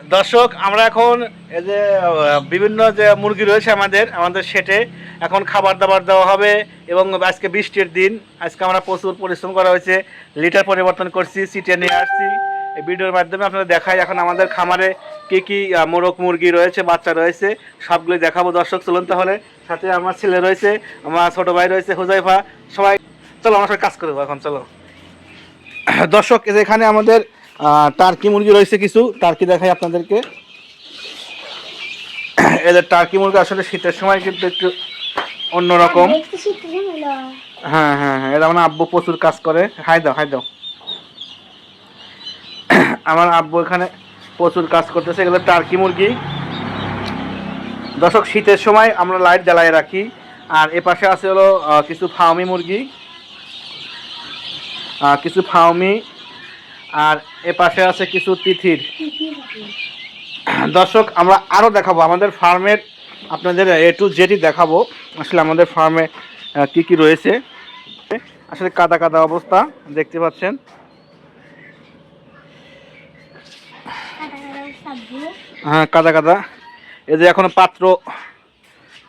দর্শক, আমরা এখন এই যে বিভিন্ন যে মুরগি রয়েছে আমাদের আমাদের সেটে এখন খাবার দাবার দেওয়া হবে এবং আজকে বৃষ্টির দিন। আজকে আমরা প্রচুর পরিশ্রম করা হয়েছে। লিটার পরিবর্তন করছি, সিটে নিয়ে আসছি। এই ভিডিওর মাধ্যমে আপনারা দেখাই এখন আমাদের খামারে কি কি মোরগ মুরগি রয়েছে, বাচ্চা রয়েছে সবগুলো দেখাবো। দর্শক, চলুন তাহলে। সাথে আমার ছেলে রয়েছে, আমার ছোটো ভাই রয়েছে, হুজাইফা। সবাই, চলো, আমার সাথে কাজ করব এখন, চলো। দর্শক এখানে আমাদের টার্কি মুরগি রয়েছে কিছু। টার্কি দেখাই আপনাদেরকে। এদের টার্কি মুরগি আসলে শীতের সময় কিন্তু একটু অন্যরকম। হ্যাঁ। হ্যাঁ হ্যাঁ এরা মানে আব্বু প্রচুর কাজ করে। হাই দাও হাই দাও। আমার আব্বু এখানে প্রচুর কাজ করতেছে। এগুলো টার্কি মুরগি। দর্শক শীতের সময় আমরা লাইট জ্বালায় রাখি। আর এ পাশে আছে হলো কিছু ফার্মি মুরগি। কিছু ফার্মি আর এ পাশে আছে কিছু তিথির। দর্শক আমরা আরও দেখাবো আমাদের ফার্মের আপনাদের এ টু জেডই দেখাবো। আসলে আমাদের ফার্মে কি কি রয়েছে। আসলে কাদা কাদা অবস্থা দেখতে পাচ্ছেন। হ্যাঁ কাদা কাদা। এই যে এখনও পাত্র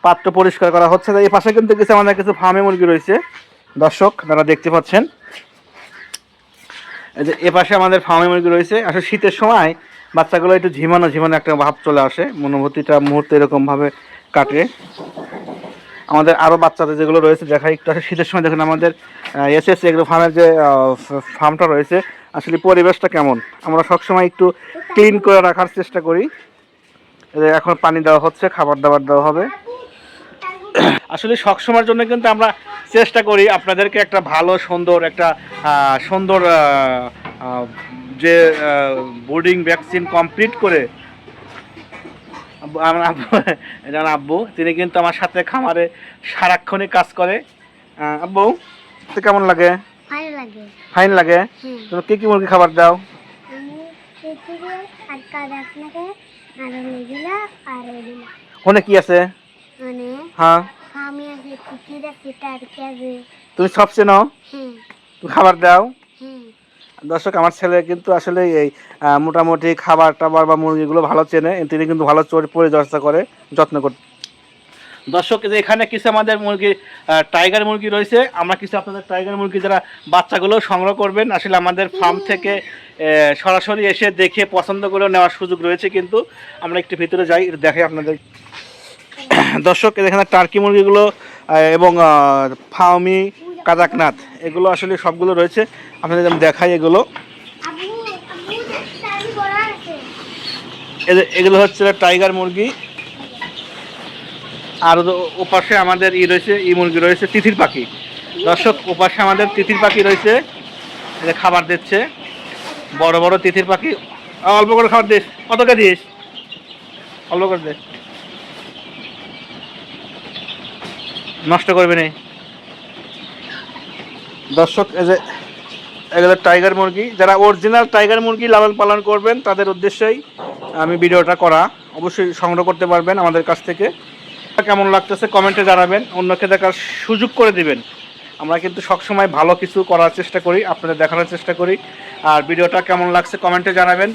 পাত্র পরিষ্কার করা হচ্ছে। এই পাশে কিন্তু কিছু আমাদের কিছু ফার্মে মুরগি রয়েছে। দর্শক আপনারা দেখতে পাচ্ছেন। যে এ পাশে আমাদের ফার্মে মুরগি রয়েছে। আসলে শীতের সময় বাচ্চাগুলো একটু ঝিমানো ঝিমানো একটা ভাব চলে আসে। মনোভূতিটা মুহূর্তে এরকমভাবে কাটে। আমাদের আরও বাচ্চাদের যেগুলো রয়েছে দেখা একটু। আসলে শীতের সময় দেখুন, আমাদের এস এস এগ্রো ফার্মের যে ফার্মটা রয়েছে, আসলে পরিবেশটা কেমন? আমরা সবসময় একটু ক্লিন করে রাখার চেষ্টা করি। এখন পানি দেওয়া হচ্ছে, খাবার দাবার দেওয়া হবে। আসলে সবসময়ের জন্য কিন্তু আমরা চেষ্টা করি আপনাদেরকে একটা ভালো সুন্দর একটা সুন্দর যে বোর্ডিং ভ্যাকসিন কমপ্লিট করে আমার আব্বু আব্বু তিনি কিন্তু আমার সাথে খামারে সারাক্ষণই কাজ করে। আব্বু তো কেমন লাগে? ফাইন লাগে। হ্যাঁ। তুমি কি কি মুরগি খাবার দাও? ওখানে কি আছে? হ্যাঁ। আমি আছে কুকির আছে টার্কি আছে তুমি সব চেনো হ্যাঁ। তুমি খাবার দাও? হ্যাঁ। দর্শক আমার ছেলে কিন্তু আসলে এই মোটামুটি খাবার টাবার বা মুরগিগুলো ভালো চেনে তিনি কিন্তু ভালো চোর- পরিচর্যা করে যত্ন করে দর্শক যে এখানে কিছু আমাদের মুরগি টাইগার মুরগি রয়েছে। আমরা কিছু আপনাদের টাইগার মুরগি যারা বাচ্চাগুলো সংগ্রহ করবেন আসলে আমাদের ফার্ম থেকে সরাসরি এসে দেখে পছন্দ করে নেওয়ার সুযোগ রয়েছে কিন্তু। আমরা একটু ভিতরে যাই দেখাই আপনাদের দর্শক এখানে টার্কি মুরগিগুলো এবং ফার্মি কাজাকনাথ, এগুলো আসলে সবগুলো রয়েছে। আপনাদের আমি দেখাই এগুলো। এদের- এগুলো হচ্ছে টাইগার মুরগি। আর ওপাশে আমাদের ই রয়েছে, ই মুরগি রয়েছে, তিথির পাখি। দর্শক, ওপাশে আমাদের তিথির পাখি রয়েছে। যে খাবার দিচ্ছে। বড় বড় তিথির পাখি। অল্প করে খাবার দিস। কত কে দিস? অল্প করে দে। নষ্ট করবে না। দর্শক, এই যে এগুলো টাইগার মুরগি। যারা অরিজিনাল টাইগার মুরগি লালন পালন করবেন, তাদের উদ্দেশ্যেই আমি ভিডিওটা করা। অবশ্যই সংগ্রহ করতে পারবেন আমাদের কাছ থেকে। কেমন লাগতেছে কমেন্টে জানাবেন। অন্যকে দেখার সুযোগ করে দিবেন। আমরা কিন্তু সবসময় ভালো কিছু করার চেষ্টা করি, আপনাদের দেখানোর চেষ্টা করি। আর ভিডিওটা কেমন লাগছে কমেন্টে জানাবেন।